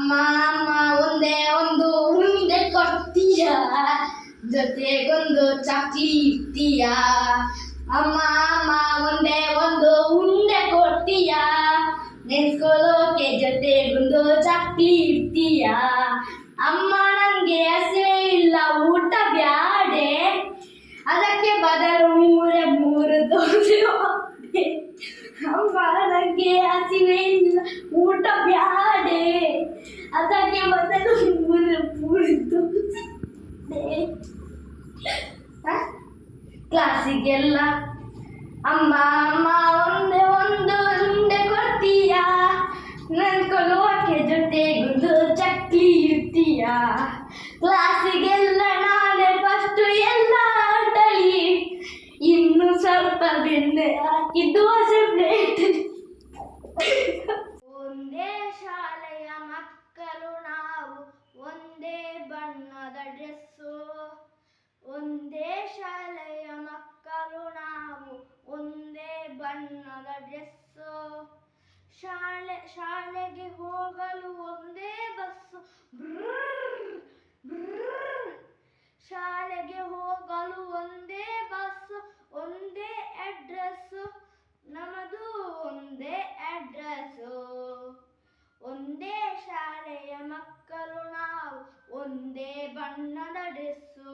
ಅಮ್ಮ ಒಂದೇ ಒಂದು ಉಂಡೆ ಕೊಡ್ತೀಯ? ಜೊತೆಗೊಂದು ಚಾಕ್ಲಿ ಇರ್ತೀಯ ಅಮ್ಮ ಅಮ್ಮ ಒಂದೇ ಒಂದು ಉಂಡೆ ಕೊಡ್ತೀಯ? ನೆನ್ಸ್ಕೊಳ್ಳೋಕೆ ಜೊತೆಗೊಂದು ಚಾಕ್ಲಿ ಇರ್ತೀಯ ಅಮ್ಮ, ನಂಗೆ ಹಸಿವೆ ಇಲ್ಲ, ಊಟ ಬ್ಯಾಡೆ? ಅದಕ್ಕೆ ಬದಲು ಮೂರೇ ಮೂರು ದೋಸೆ. ಅಮ್ಮ, ನಂಗೆ ಹಸಿವೆ ಇಲ್ಲ, ಊಟ ಬ್ಯಾಡೆ ಅದಕ್ಕೆ ಮತ್ತೆ. ಹ? ಕ್ಲಾಸಿಗೆಲ್ಲ ಅಮ್ಮ ಅಮ್ಮ, ಒಂದೇ ಒಂದು ಉಂಡೆ ಕೊಡ್ತೀಯ ನನ್ಕೊಳ್ಳುವಕ್ಕೆ ಜೊತೆಗೊಂದು ಚಕ್ಲಿ ಇರ್ತೀಯ ಕ್ಲಾಸಿಗೆಲ್ಲ ನಾನೇ ಫಸ್ಟು ಎಲ್ಲ ಆಟಲಿ ಇನ್ನು ಸ್ವಲ್ಪ ಬೆಣ್ಣೆ ಹಾಕಿ ದೋಸೆ ಪ್ಲೇಟ್ ಒಂದೇ ಶಾಲೆಯ ಮಕ್ಕಳು ನಾವು ಒಂದೇ ಬಣ್ಣದ ಡ್ರೆಸ್ಸು ಒಂದೇ ಶಾಲೆಯ ಮಕ್ಕಳು ನಾವು ಒಂದೇ ಬಣ್ಣದ ಡ್ರೆಸ್ಸು ಶಾಲೆ ಶಾಲೆಗೆ ಹೋಗಲು ಒಂದೇ ಬಸ್ಸು ಬ್ರರ್, ಬ್ರರ್. ಶಾಲೆಗೆ ಹೋಗಲು ಒಂದೇ ಬಸ್ಸು ಒಂದೇ ಅಡ್ರೆಸ್ಸು ನಮ್ಮದು ಒಂದೇ ಅಡ್ರೆಸ್ಸು ಒಂದೇ ಶಾಲೆಯ ಮಕ್ಕಳು ನಾವು ಒಂದೇ ಬಣ್ಣದ ಡ್ರೆಸ್ಸು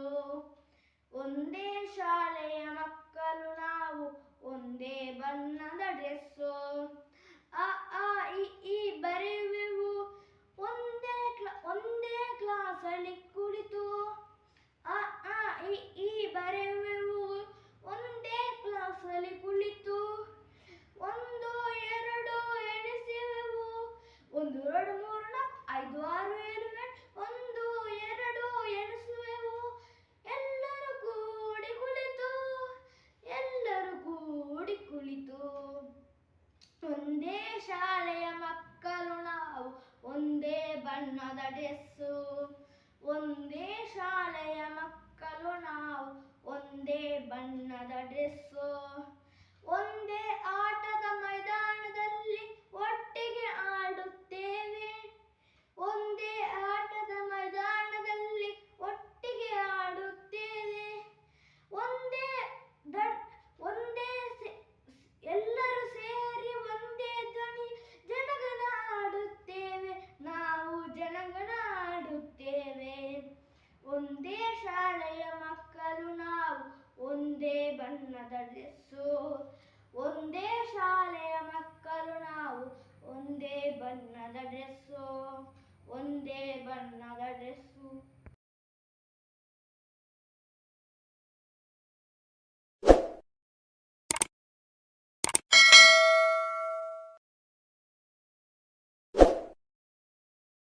ಒಂದೇ ಶಾಲೆಯ ಮಕ್ಕಳು ನಾವು ಒಂದೇ ಬಣ್ಣದ ಡ್ರೆಸ್ಸು ಅ ಆ ಇ ಈ ಬರೆಯುವೆವು ಒಂದೇ ಕ್ಲಾ ಒಂದೇ ಕ್ಲಾಸಲ್ಲಿ ಕುಳಿತು, ಆ ಈ ಬರೆವೆವು ಒಂದೇ ಕ್ಲಾಸಲ್ಲಿ ಕುಳಿತು. ಒಂದು, ಎರಡು ಎಣಿಸುವೆವು. ಒಂದು, ಎರಡು, ಮೂರು, ನಾಲ್ಕು, ಐದು, ಆರು, ಏಳು ಎಂಟು ಒಂದು, ಎರಡು ಎಣಿಸುವೆವು. ಎಲ್ಲರೂ ಕೂಡಿ ಕುಳಿತು, ಎಲ್ಲರೂ ಕೂಡಿ ಕುಳಿತು. ಒಂದೇ ಶಾಲೆಯ ಮಕ್ಕಳು ನಾವು, ಒಂದೇ ಬಣ್ಣದ ಡ್ರೆಸ್ಸು ಒಂದೇ ಶಾಲೆಯ ಮಕ್ಕಳು ನಾವು ಒಂದೇ ಬಣ್ಣದ ಡ್ರೆಸ್ಸು. ಒಂದೇ ಆಟದ ಮೈದಾನದಲ್ಲಿ ಒಟ್ಟಿಗೆ ಆಡುತ್ತೇವೆ ಒಂದೇ ಆಟದ ಮೈದಾನದಲ್ಲಿ ಒಟ್ಟಿಗೆ ಆಡುತ್ತೇವೆ ಒಂದೇ ದ- ಒಂದೇ ಸೆ- ಎಲ್ಲರೂ ಸೇರಿ ಒಂದೇ ಧ್ವನಿ ಜನಗಣ ಆಡುತ್ತೇವೆ ನಾವು ಜನಗಣ ಆಡುತ್ತೇವೆ ಒಂದೇ ಶಾಲೆಯ ಮಕ್ಕಳು ನಾವು ಒಂದೇ ಬಣ್ಣದ ಡ್ರೆಸ್ಸು ಒಂದೇ ಶಾಲೆಯ ಮಕ್ಕಳು ನಾವು ಒಂದೇ ಬಣ್ಣದ ಡ್ರೆಸ್ಸು ಒಂದೇ ಬಣ್ಣದ ಡ್ರೆಸ್ಸು.